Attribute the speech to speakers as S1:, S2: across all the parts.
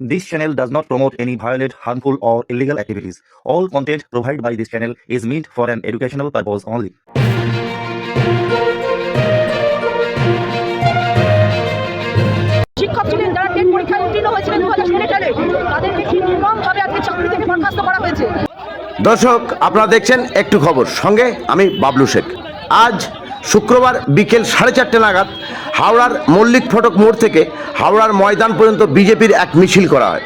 S1: This channel does not promote any violent, harmful, or illegal activities. All content provided by this channel is meant for an educational purpose only.
S2: শিক্ষক ছিলেন যারা TET পরীক্ষায় উত্তীর্ণ হয়েছিলেন দু হাজার ষোলো সালে তাদেরকে কি নির্মমভাবে আজকে চাকরি থেকে বরখাস্ত করা হয়েছে
S3: দর্শক আপনারা দেখছেন একটু খবর সঙ্গে আমি বাবলু শেখ আজ শুক্রবার বিকেল সাড়ে চারটে নাগাদ হাওড়ার মল্লিক ফটক মোড় থেকে হাওড়ার ময়দান পর্যন্ত বিজেপির এক মিছিল করা হয়।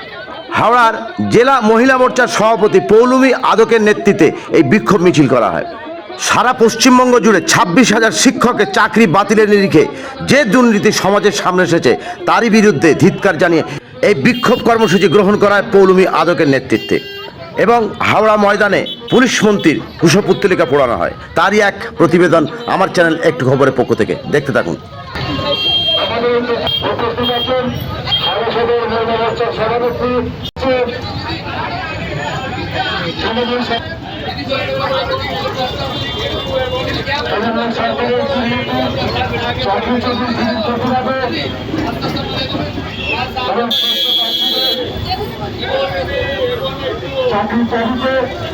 S3: হাওড়ার জেলা মহিলা মোর্চার সভাপতি পৌলুমি আদকের নেতৃত্বে এই বিক্ষোভ মিছিল করা হয়। সারা পশ্চিমবঙ্গ জুড়ে ছাব্বিশ হাজার শিক্ষকের চাকরি বাতিলের নিরিখে যে দুর্নীতি সমাজের সামনে এসেছে তারই বিরুদ্ধে ধিৎকার জানিয়ে এই বিক্ষোভ কর্মসূচি গ্রহণ করা হয় পৌলুমি আদকের নেতৃত্বে। এবং হাওড়া ময়দানে পুলিশ মন্ত্রীর কুশপুত্তলিকা পোড়ানো হয়। তারই এক প্রতিবেদন আমার চ্যানেল একটু খবরের পক্ষ থেকে। দেখতে থাকুন।
S4: চাকরি চুরি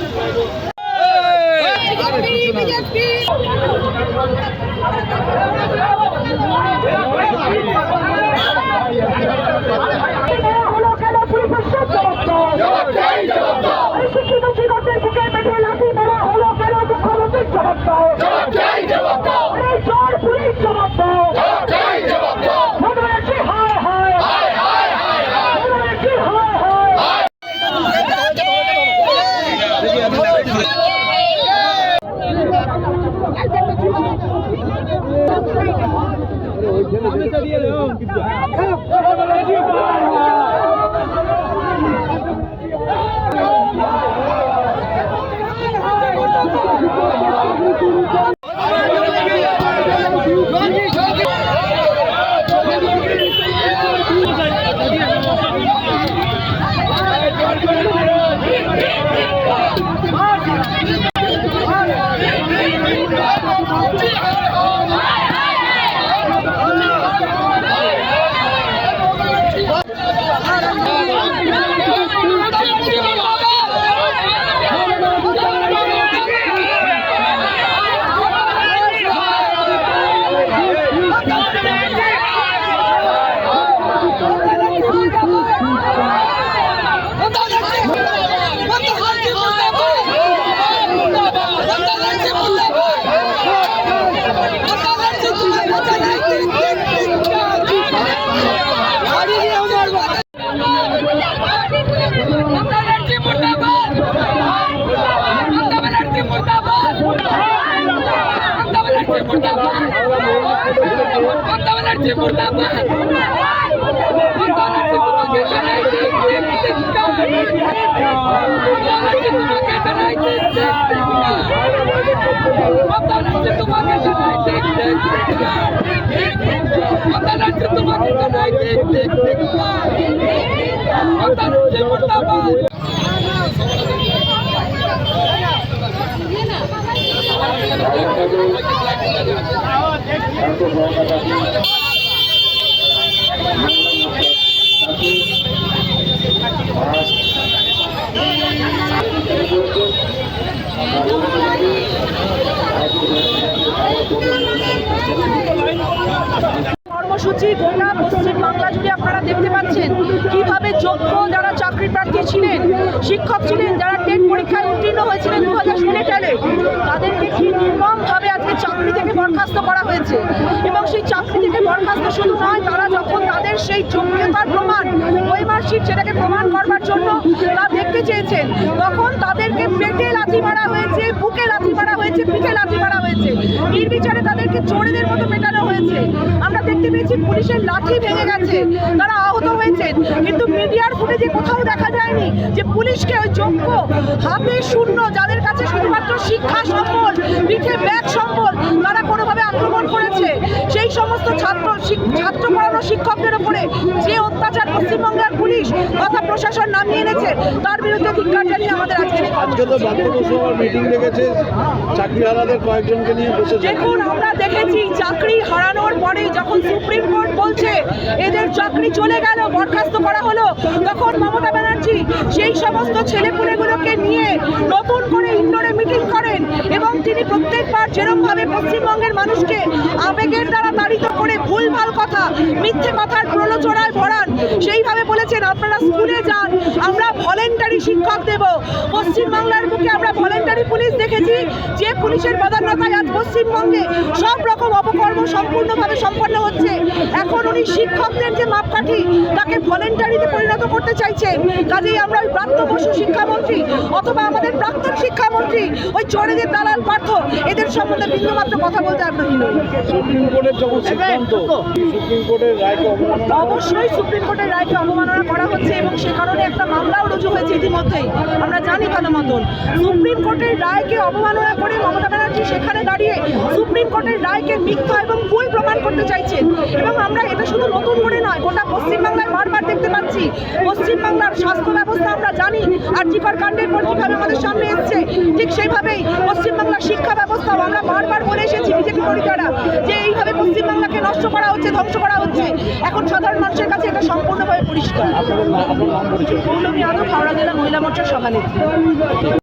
S2: দাও শিক্ষিত শিক্ষকদের বুকে পেটে লাঠি মারা হলো কেন মুখ্যমন্ত্রীর জবাব चे मुर्दाबाद अंदोलन से तुम्हें लड़ाई देख देख देख अंदोलन से तुम्हें लड़ाई देख देख কর্মসূচি গোটা পশ্চিম বাংলা জুড়ে আপনারা দেখতে পাচ্ছেন। কীভাবে যোগ্য যারা চাকরি প্রার্থী ছিলেন, শিক্ষক ছিলেন, যারা টেট পরীক্ষায় উত্তীর্ণ হয়েছিলেন দু হাজার ষোলো সালে, তাদেরকে কি নির্মমভাবে আজকে চাকরি থেকে বরখাস্ত করা হয়েছে? এবং সেই চাকরি থেকে বরখাস্ত শুধু নয়, তারা যখন তাদের সেই যোগ্যতার প্রমাণ ওই মার্কশিট সেটাকে প্রমাণ করবার জন্য তা দেখতে চেয়েছেন। তখন তাদেরকে পেটে লাথি মারা হয়েছে, বুকে লাথি মারা হয়েছে, পিঠে লাথি মারা হয়েছে। নির্বিচারে তাদেরকে চোরেদের মতো মেটানো হয়েছে। আমরা দেখতে পেয়েছি পুলিশের লাঠি ভেঙে গেছে। তারা আহত হয়েছেন। কিন্তু মিডিয়ার ফুটেজে কোথাও দেখা যায়নি যে পুলিশকে ওই যোগ্য হাতে শূন্য, যাদের কাছে শুধুমাত্র শিক্ষা সম্বল, পিঠে ব্যাগ সম্বল, তারা কোনোভাবে আক্রমণ করেছে। সেই সমস্ত ছাত্র ছাত্র পড়ানো শিক্ষকদের উপরে যে অত্যাচার পশ্চিমবঙ্গের তথা প্রশাসন নামিয়ে এনেছে। তার বিরুদ্ধে ধিক্কার জানিয়ে আমাদের আজকে
S5: আজকে তো বাধ্যকসভার মিটিং রেখেছে। চাকরিহারাদের কয়েকজনকে নিয়ে বসে
S2: দেখুন আমরা দেখেছি চাকরি হারানোর পরে যখন সুপ্রিম চাকরি চলে গেল, বরখাস্ত করা হলো। তখন মমতা ব্যানার্জি সেই সমস্ত ছেলেপুলেগুলোকে নিয়ে নতুন করে ইন্ডোরে মিটিং করেন এবং তিনি প্রত্যেকবার যেরকমভাবে পশ্চিমবঙ্গের মানুষকে আবেগের দ্বারা তাড়িত করে ভুলভাল কথা, মিথ্যে কথার প্রলোচনায় ভরান, সেইভাবে বলেছেন, আপনারা স্কুলে যান, আমরা ভলেন্টারি শিক্ষক দেব। পশ্চিমবাংলার বুকে আমরা ভলেন্টারি পুলিশ দেখেছি যে পুলিশের প্রধানতায় আজ পশ্চিমবঙ্গে সব রকম অপকর্ম সম্পূর্ণভাবে সম্পন্ন হচ্ছে। এখন উনি শিক্ষকদের যে মাপকাঠি, তাকে ভলেন্টারিতে পরিণত করতে চাইছেন। কাজেই আমরা ওই প্রাপ্ত বসু শিক্ষামন্ত্রী অথবা আমাদের প্রাক্তন শিক্ষামন্ত্রী ওই চোরেদের দালাল পার্থ এদের সম্বন্ধে বিন্দুমাত্র কথা বলতে আগ্রহী নই।
S5: সুপ্রিম কোর্টের যখন সিদ্ধান্ত সুপ্রিম কোর্টের রায়কে অবমাননা
S2: অবশ্যই সুপ্রিম কোর্টের রায়কে অবমাননা করা হচ্ছে এবং সে কারণে একটা মামলাও রুজু হয়েছে ইতিমধ্যেই। আমরা জানি ভালো মতন। সুপ্রিম কোর্টের রায়কে অবমাননা করে মমতা ব্যানার্জি সেখানে দাঁড়িয়ে সুপ্রিম কোর্টের রায়কে মিথ্যা এবং ভুল প্রমাণ করতে চাইছেন। এবং আমরা এটা শুধু নতুন করে নয় গোটা পশ্চিমবাংলায় বারবার দেখতে পাচ্ছি। পশ্চিমবাংলার স্বাস্থ্য ব্যবস্থা আমরা জানি আর জিকর কাণ্ডের পর কীভাবে আমাদের সামনে এসছে ঠিক সেইভাবেই পশ্চিমবাংলার শিক্ষা ব্যবস্থাও আমরা বারবার বলে এসেছি বিজেপি কর্মীরা যে এইভাবে পশ্চিমবাংলাকে নষ্ট করা হচ্ছে ধ্বংস করা হচ্ছে। এখন সাধারণ মানুষের কাছে এটা সম্পূর্ণভাবে পরিষ্কার। পৌলমী আদব হাওড়া জেলা মহিলা মোর্চার সভানেত্রী।